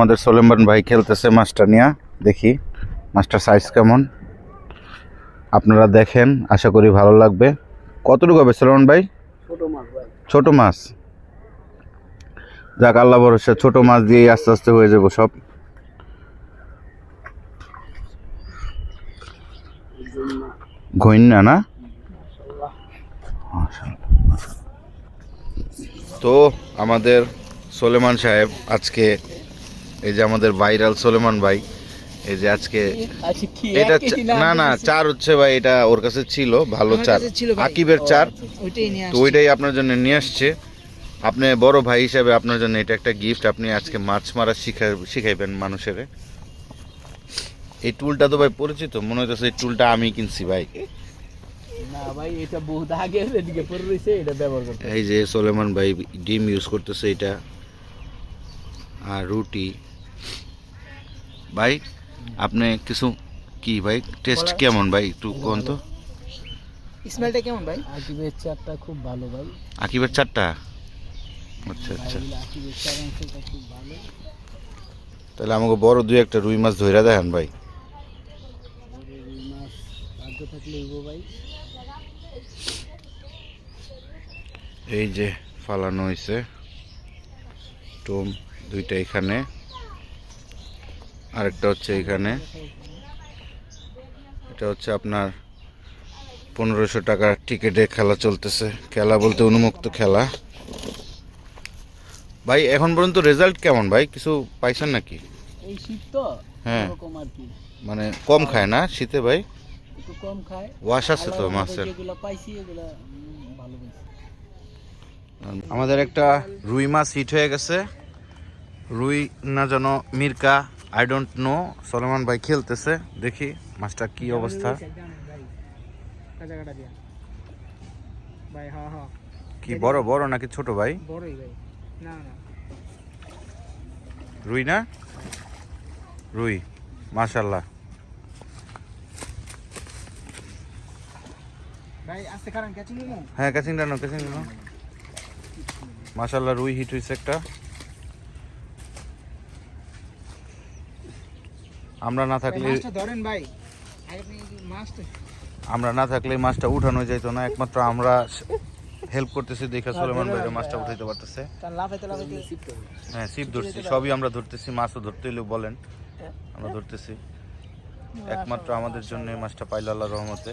আমাদের সোলেমান ভাই খেলতেছে মাছটা নিয়ে দেখি মাছটার সাইজ কেমন। আপনারা দেখেন আশা করি ভালো লাগবে। কতটুকু হবে সোলেমান ভাই? ছোট মাছ যাক আল্লাহ ভরসা ছোট মাছ দিয়েই আস্তে আস্তে হয়ে যাব সব। ঘইন্না না? তো আমাদের সোলেমান সাহেব আজকে এই যে আমাদের ভাইরাল সোলেমান ভাই এই যে আজকে আচ্ছা এটা না? না চার হচ্ছে ভাই এটা ওর কাছে ছিল ভালো চার। আকিবের চার। আচ্ছা, তো ওইটাই আপনার জন্য নিয়ে আসছে। আপনি বড় ভাই হিসাবে আপনার জন্য এটা একটা গিফট আপনি আজকে মাছ মারা শিখা শিখাইবেন মানুষের। এই টুলটা তো ভাই পরিচিত মনে হইতেছে এই টুলটা আমি কিনছি ভাই। এই যে সোলেমান ভাই ডিম ইউজ করতেছে এটা। আর রুটি। ভাই আপনি কিছু কি ভাই? টেস্ট কেমন ভাই? একটু কোন তো? স্মেলটা কেমন ভাই? আকিবের চারটা খুব ভালো ভাই। আকিবের চারটা আচ্ছা আচ্ছা। আকিবের চার খুব ভালো। তাহলে আমাকে বড় দুই একটা রুই মাছ ধইরা দেখেন ভাই। এই যে ফালানো হয়েছে টোম দুইটা এখানে। আরেকটা হচ্ছে এখানে। এটা হচ্ছে আপনার পনেরোশো টাকার টিকিটে খেলা চলতেছে। খেলা বলতে উন্মুক্ত খেলা। ভাই এখন পর্যন্ত রেজাল্ট কেমন ভাই? কিছু পাইছেন নাকি? এই শীত তো হ্যাঁ। এরকম আর কি। মানে কম খায় না শীতে ভাই? একটু কম খায়। ওয়াশ আছে তো মাছের। পাইছি ভালো আমাদের একটা রুই মাছ হিট হয়ে গেছে। রুই না যেন মির্কা আই ডোন্ট নো সলমান ভাই খেলতেছে। দেখি মাছটা কি অবস্থা। কি বড় বড় নাকি ছোট ভাই? রুই না? রুই। মাশাল্লাহ হ্যাঁ ক্যাচিং ডানো ক্যাচিং ডানো মাশাল্লাহ রুই হিট হয়েছে একটা। আমরা না থাকলে ধরেন ভাই। আগে আপনি এই মাছটা আমরা না থাকলে এই মাছটা উঠানো যেত না। একমাত্র আমরা হেল্প করতেছি দেখে সলেমান ভাইয়ের মাছটা উঠাইতে পারতেছে। হ্যাঁ সিপ ধরছি। সবই আমরা ধরতেছি মাছও ধরতে হলেও বলেন। আমরা ধরতেছি। একমাত্র আমাদের জন্য এই মাছটা পাইল আল্লাহ রহমতে।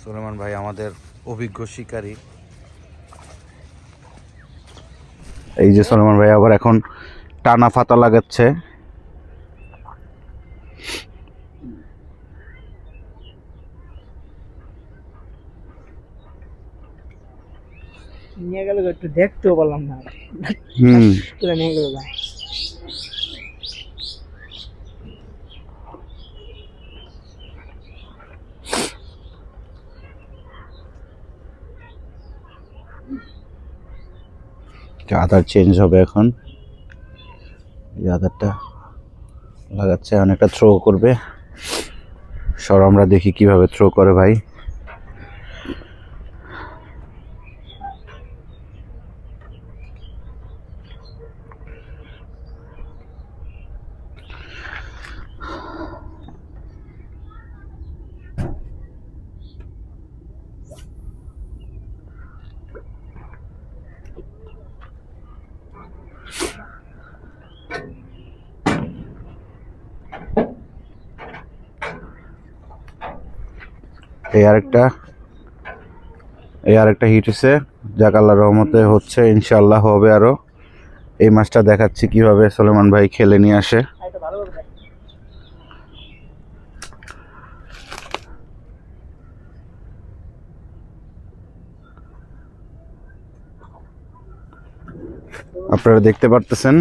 সুলেমান ভাই আমাদের অভিজ্ঞ শিকারী। এই যে সলমান ভাই আবার এখন টানা ফাতা লাগাচ্ছে। নিয়ে গেল একটু দেখতেও পারলাম না। হুম। নিয়ে গেল ভাই আধার চেঞ্জ হবে এখন। এই আধারটা লাগাচ্ছে, অনেকটা থ্রো করবে। সর, আমরা দেখি কীভাবে থ্রো করে ভাই। এই আরেকটা এই আরেকটা হিট হচ্ছে যাক আল্লাহ রহমতে হচ্ছে ইনশাআল্লাহ হবে আরও। এই মাছটা দেখাচ্ছি কীভাবে সলেমান ভাই খেলে নিয়ে আসে। আপনারা দেখতে পারতেছেন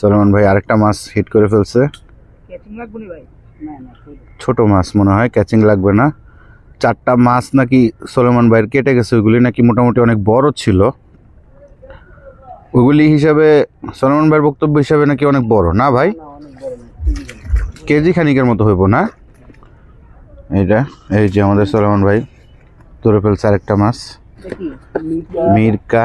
সলেমান ভাই আরেকটা মাছ হিট করে ফেলছে। ছোট মাছ মনে হয় ক্যাচিং লাগবে না। চারটা মাছ নাকি সলেমান ভাইয়ের কেটে গেছে, ওইগুলি নাকি মোটামুটি অনেক বড় ছিল। ওইগুলি হিসাবে সলেমান ভাইয়ের বক্তব্য হিসাবে নাকি অনেক বড়, না ভাই? কেজি খানিকের মতো হইব, না? এইটা, এই যে আমাদের সলেমান ভাই ধরে ফেলছে আরেকটা মাছ। মিরকা।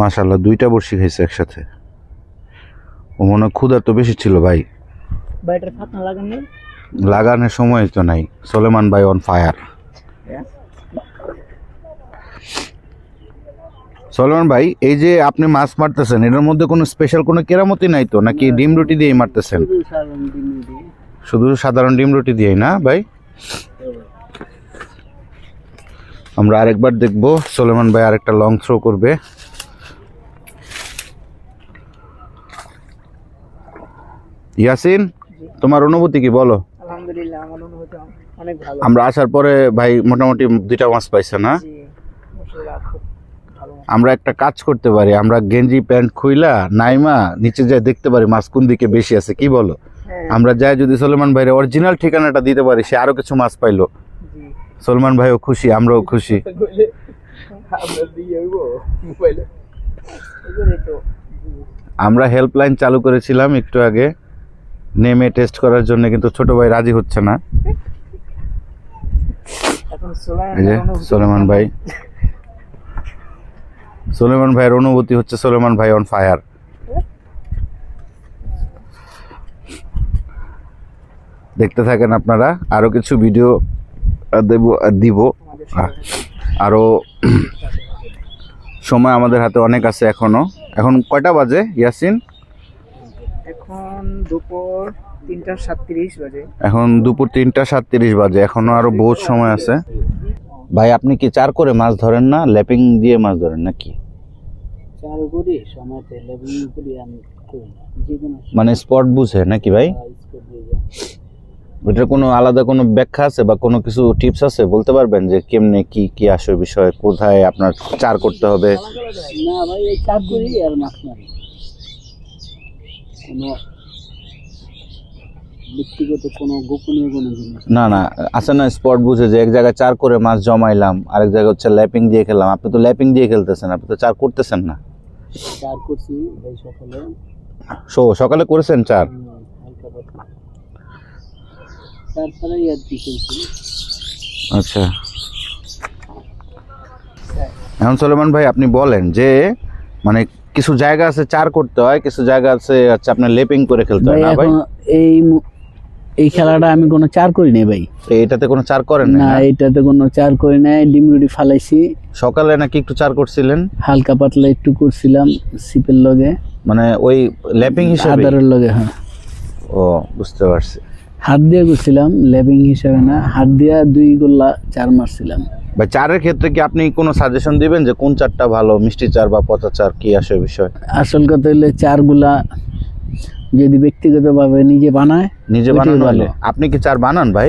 মাশাল্লাহ দুইটা বড়শি খাইছে একসাথে। ও মনে ক্ষুধার তো বেশি ছিল ভাই. লাগানোর সময় তো নাই। সোলেমান ভাই অন ফায়ার. সলমান ভাই এই যে আপনি মাছ মারতেছেন এটার মধ্যে কোনো স্পেশাল কোনো কেরামতি নাই তো? নাকি ডিম রুটি দিয়েই মারতেছেন? শুধু সাধারণ ডিম রুটি দিয়েই। না ভাই? আমরা আরেকবার দেখব। সোলেমান ভাই আরেকটা লং থ্রো করবে। ইয়াসিন তোমার অনুভূতি কি বলো? আলহামদুলিল্লাহ আমার অনুভূতি অনেক ভালো। আমরা আসার পরে ভাই মোটামুটি দুইটা মাছ পাইছে না? আমরা একটা কাজ করতে পারি আমরা গেঞ্জি প্যান্ট খুইলা নাইমা নিচে যাই দেখতে পারি মাছ কোন দিকে বেশি আছে কি বলো? হ্যাঁ। আমরা যাই যদি সলমান ভাইয়ের অরিজিনাল ঠিকানাটা দিতে পারি সে আরও কিছু মাছ পাইলো। সলমান ভাইও খুশি আমরাও খুশি। আমরা হেল্পলাইন চালু করেছিলাম একটু আগে। নেমে টেস্ট করার জন্য কিন্তু ছোট ভাই রাজি হচ্ছে না। এখন এই যে সোলেমান ভাই। সোলেমান ভাইয়ের অনুভূতি হচ্ছে সোলেমান ভাই অন ফায়ার দেখতে থাকেন আপনারা আরও কিছু ভিডিও দেব দিব। আহ, আরও সময় আমাদের হাতে অনেক আছে এখনও। এখন কয়টা বাজে ইয়াসিন? এখন দুপুর তিনটা সাতত্রিশ বাজে। এখন দুপুর তিনটা সাতত্রিশ বাজে এখনও আরও বহুত সময় আছে। ভাই আপনি কি চার করে মাছ ধরেন না ল্যাপিং দিয়ে মাছ ধরেন নাকি? চার করি সময়তে করি আমি মানে স্পট বুঝে নাকি ভাই? যায়। ওটার কোনো আলাদা কোনো ব্যাখ্যা আছে বা কোনো কিছু টিপস আছে? বলতে পারবেন যে কেমনে কি কি আসে বিষয় কোথায় আপনার চার করতে হবে? না ভাই এই চার করি আর মাছ মারি। কোনো ব্যক্তিগত কোনো গোপনীয় কোনো জিনিস? না না আছে না স্পট বুঝে যে এক জায়গায় চার করে মাছ জমাইলাম আরেক জায়গায় হচ্ছে ল্যাপিং দিয়ে খেলাম। আপনি তো ল্যাপিং দিয়ে খেলতেছেন আপনি তো চার করতেছেন না। চার করছি ভাই সকালে। সো সকালে করেছেন চার? কি আচ্ছা। এখন সলেমান ভাই আপনি বলেন যে মানে কিছু জায়গা আছে চার করতে হয় কিছু জায়গা আছে আচ্ছা আপনার লেপিং করে খেলতে হয়। না ভাই? এই এই খেলাটা আমি কোনো চার করি নাই ভাই। এটাতে কোনো চার করেন না এটাতে কোনো চার করি নাই ডিম রুটি ফালাইছি। সকালে নাকি একটু চার করছিলেন? হালকা পাতলা একটু করছিলাম সিপের লগে। মানে ওই ল্যাপিং হিসেবে? আদারের লগে হ্যাঁ। ও বুঝতে পারছি। হাত দিয়ে করছিলাম লেবিং হিসাবে না হাত দিয়া দুই গোল্লা চার মারছিলাম। ভাই চারের ক্ষেত্রে কি আপনি কোনো সাজেশন দিবেন যে কোন চারটা ভালো মিষ্টি চার বা পচা চার কি আসে বিষয়? আসল কথা হইলে চারগুলা যদি ব্যক্তিগতভাবে নিজে বানায় নিজে বানানো ভালো। আপনি কি চার বানান ভাই?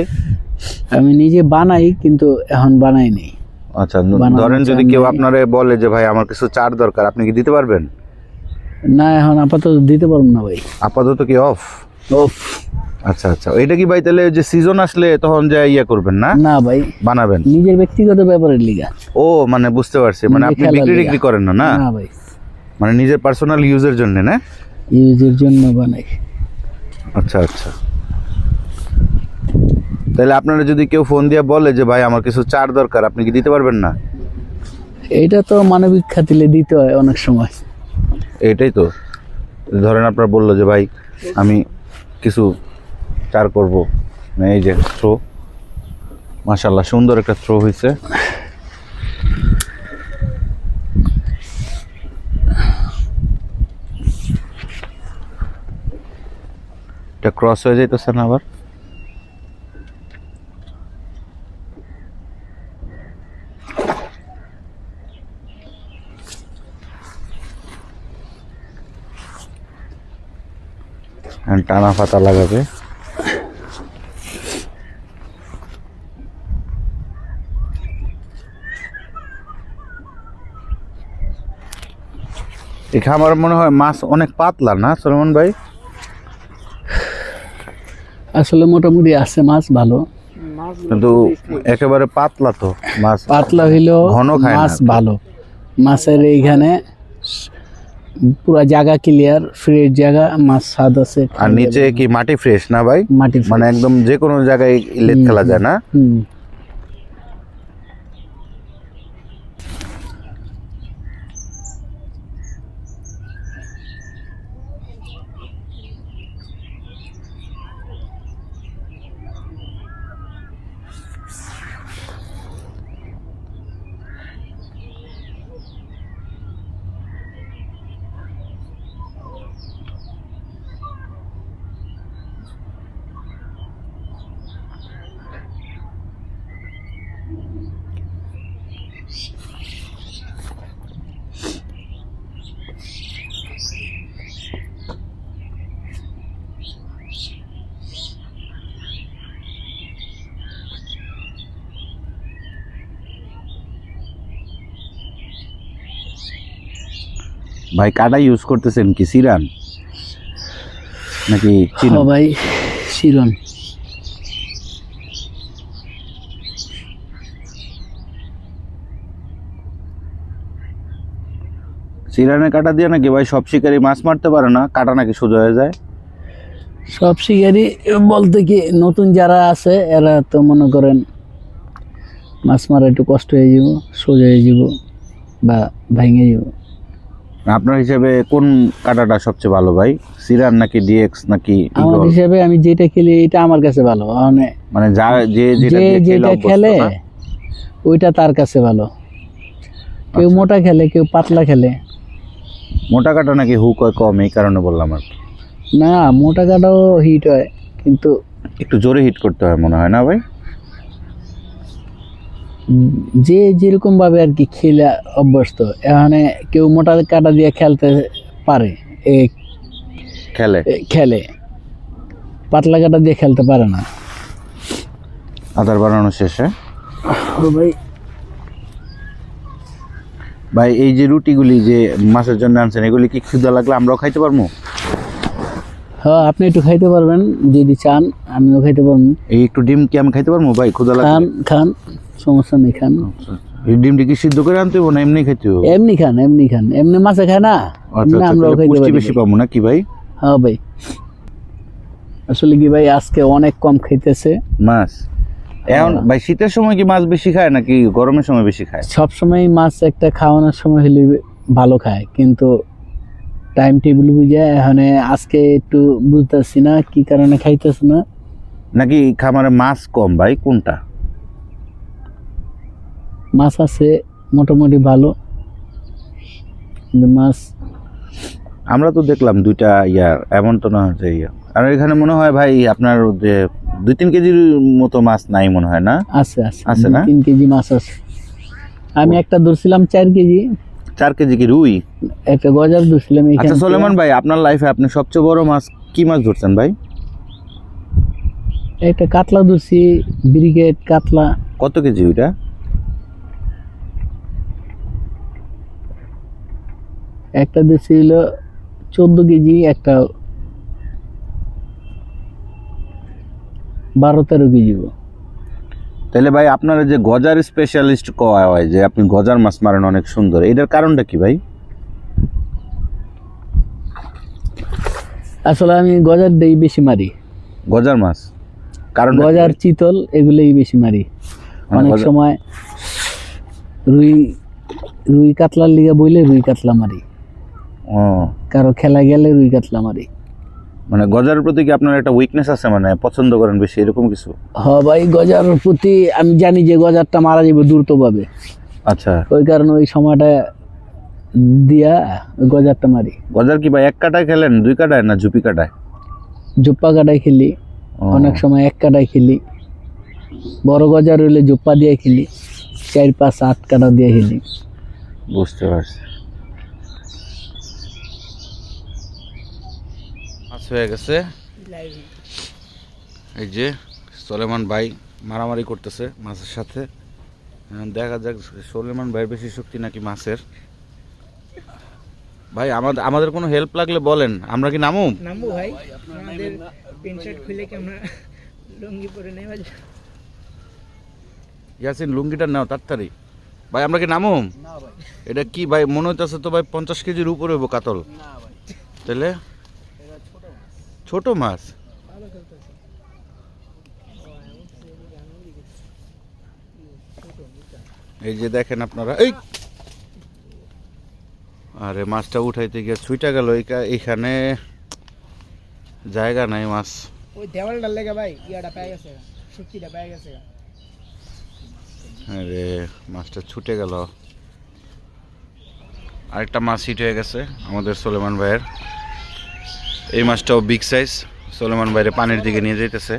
আমি নিজে বানাই কিন্তু এখন বানাই নেই। আচ্ছা ধরেন যদি কেউ। আপনারে বলে যে ভাই আমার কিছু চার দরকার আপনি কি দিতে পারবেন? না এখন আপাতত দিতে পারব না ভাই। আপাতত কি অফ ওফ আচ্ছা আচ্ছা। এটা কি ভাই তাহলে যে সিজন আসলে তখন যে ইয়ে করবেন না? না ভাই। বানাবেন? নিজের ব্যক্তিগত ব্যাপারের লিগা। ও মানে বুঝতে পারছি। মানে আপনি বিক্রি টিক্রি করেন না না? না ভাই। মানে নিজের পার্সোনাল ইউজের জন্য না? ইউজের জন্য বানাই। আচ্ছা আচ্ছা। তাহলে আপনারা যদি কেউ ফোন দিয়ে বলে যে ভাই আমার কিছু চার দরকার আপনি কি দিতে পারবেন না? এটা তো মানবিক খাতিলে দিতে হয় অনেক সময়। এটাই তো। ধরেন আপনার বলল যে ভাই আমি কিছু চার করব। এই যে থ্রো মাশাল্লাহ সুন্দর একটা থ্রো হয়েছে এটা ক্রস হয়ে যাইতেছে না আবার? টানা পাতা লাগাবে। আমার মনে হয় মাছ অনেক পাতলা না সলমন ভাই? আসলে মোটামুটি আছে মাছ ভালো। কিন্তু একেবারে পাতলা তো মাছ। পাতলা হইলেও ঘন খায় মাছ ভালো। মাছের এইখানে পুরো জায়গা ক্লিয়ার ফ্রেশ জায়গা মাছ স্বাদ আছে। আর নিচে কি মাটি ফ্রেশ না ভাই? মাটি মানে একদম যে কোনো জায়গায় লেট খেলা যায় না? ভাই কাটা ইউজ করতেছেন কি সিরান? নাকি চিনো সবাই শিরন সিরানের কাটা দিয়ে নাকি ভাই সব শিকারি মাছ মারতে পারে না? কাটা নাকি সোজা হয়ে যায়? সব শিকারি বলতে কি নতুন যারা আছে এরা তো মনে করেন মাছ মারা একটু কষ্ট হয়ে যাব সোজা হয়ে যাব বা ভেঙে যাব। আপনার হিসাবে কোন কাটাটা সবচেয়ে ভালো ভাই? সিরান নাকি ডিএক্স নাকি আমার হিসাবে আমি যেটা খেলি এটা আমার কাছে ভালো। মানে মানে যা যে যেটা খেলে ওইটা তার কাছে ভালো। কেউ আচ্ছা। মোটা খেলে কেউ পাতলা খেলে। মোটা কাটা নাকি হুক হয় কম এই কারণে বললাম আর না মোটা কাটাও হিট হয় কিন্তু একটু জোরে হিট করতে হয় মনে হয় না ভাই? যে যেরকম ভাবে আর কি খেলে অভ্যস্ত এখানে কেউ মোটা কাটা দিয়ে খেলতে পারে এ খেলে? খেলে। পাতলা কাটা দিয়ে খেলতে পারে না। আদার বানানো শেষে ভাই। ভাই এই যে রুটিগুলি যে মাছের জন্য আনছেন এগুলি কি ক্ষুদা লাগলে আমরাও খাইতে পারব? হ্যাঁ আপনি একটু খাইতে পারবেন যদি চান আমিও খাইতে পারব। এই একটু ডিম কি আমি খাইতে পারব? ভাই লাগলে খান খান সমস্যা নেই খান। এই ডিমটি কি সিদ্ধ করে আনতে হব না এমনি খাইতে হবে এমনি খান এমনি খান। এমনি মাছে খায় না আচ্ছা আচ্ছা খাইতে পারি। বেশি পাবো না কি ভাই? হ্যাঁ ভাই। আসলে কি ভাই আজকে অনেক কম খাইতেছে। মাছ? এখন ভাই শীতের সময় কি মাছ বেশি খায় নাকি গরমের সময় বেশি খায়? সব সময় মাছ একটা খাওয়ানোর সময় হলে ভালো খায় কিন্তু টাইম টেবিল বুঝে এখানে আজকে একটু বুঝতেছি না কি কারণে খাইতেছে না? নাকি খামারে মাছ কম ভাই কোনটা? মাছ আছে মোটামুটি ভালো। মাছ আমরা তো দেখলাম দুইটা ইয়ার এমন তো না যে ইয়া। আর এখানে মনে হয় ভাই আপনার যে দুই তিন কেজির মতো মাছ নাই মনে হয় না? আছে আছে। আছে না? তিন কেজি মাছ আছে। আমি একটা ধরছিলাম চার কেজি। চার কেজি কি রুই? একটা গজার ধরছিলাম আচ্ছা সোলেমান ভাই আপনার লাইফে আপনি সবচেয়ে বড় মাছ কি মাছ ধরছেন ভাই? একটা কাতলা ধরছি ব্রিগেড কাতলা। কত কেজি ওইটা? একটা ধরছি হলো চোদ্দ কেজি একটা বারো তেরো কেজি। তাহলে ভাই আপনারা যে গজার স্পেশালিস্ট কওয়া হয় যে আপনি গজার মাছ মারেন অনেক সুন্দর এটার কারণটা কি ভাই? আসলে আমি গজার দেই বেশি মারি। গজার মাছ? কারণ গজার চিতল এগুলোই বেশি মারি। মানে অনেক সময় রুই রুই কাতলার লিগা বইলে রুই কাতলা মারি। ও। কারও খেলা গেলে রুই কাতলা মারি। মানে গজার প্রতি কি আপনার একটা উইকনেস আছে মানে পছন্দ করেন বেশি এরকম কিছু? হ ভাই গজার প্রতি আমি জানি যে গজারটা মারা যাবে দ্রুতভাবে। আচ্ছা। ওই কারণে ওই সময়টা দিয়া গজারটা মারি। গজার কি ভাই এক কাটায় খেলেন দুই কাটায় না ঝুপি কাটায়? জোপ্পা কাটায় খেলি। অনেক সময় এক কাটায় খেলি। বড় গজার হইলে জোপ্পা দিয়ে খেলি। চার পাঁচ আট কাটা দিয়ে খেলি। বুঝতে পারছি। মাছ হয়ে গেছে। এই যে সলেমান ভাই মারামারি করতেছে মাছের সাথে। দেখা যাক সলেমান ভাইয়ের বেশি শক্তি নাকি মাছের। ভাই আমাদের আমাদের কোনো হেল্প লাগলে বলেন। আমরা কি নামু নামবো ভাই আমাদের প্যান্ট শার্ট খুলে কি আমরা লুঙ্গি পরে নেই ভাই ইয়াসিন লুঙ্গিটা নাও তাড়াতাড়ি। ভাই আমরা কি নামুম? এটা কি ভাই মনে হইতেছে তো ভাই পঞ্চাশ কেজির উপরে হইব কাতল। তাহলে ছোট মাছ। এই যে দেখেন আপনারা এই! আরে মাছটা উঠাইতে গিয়ে ছুইটা গেল এইখানে জায়গা নাই মাছ। ওই দেওয়ালটার লেগে ভাই ইয়াটা পেয়ে গেছে শক্তিটা পেয়ে গেছে। আরে মাছটা ছুটে গেল। আরেকটা মাছ হিট হয়ে গেছে আমাদের সোলেমান ভাইয়ের। এই মাছটাও বিগ সাইজ সোলেমান ভাইয়ের পানির দিকে নিয়ে যাইতেছে।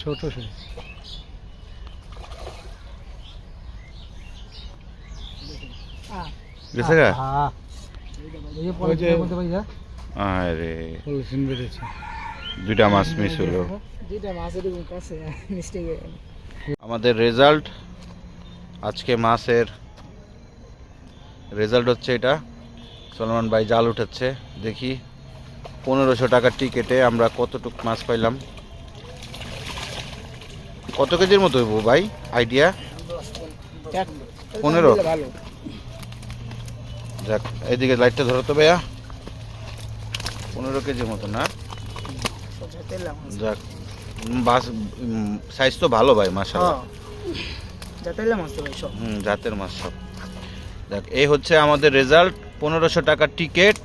ছোট সে গেছে গা? আরে। পলিথিন দুইটা মাছ মিস হলো। যেটা মাছের কাছে মিস্টেক আমাদের রেজাল্ট আজকে মাছের রেজাল্ট হচ্ছে এটা। সলমান ভাই জাল উঠাচ্ছে দেখি পনেরোশো টাকার টিকেটে আমরা কতটুক মাছ পাইলাম। কত কেজির মতো হইব ভাই? আইডিয়া পনেরো? যাক এদিকে লাইটটা ধরো তো ভাইয়া। পনেরো কেজি মতো না? যাক বাস সাইজ তো ভালো ভাই সব। হুম জাতের মাছ সব। দেখ এই হচ্ছে আমাদের রেজাল্ট পনেরোশো টাকার টিকিট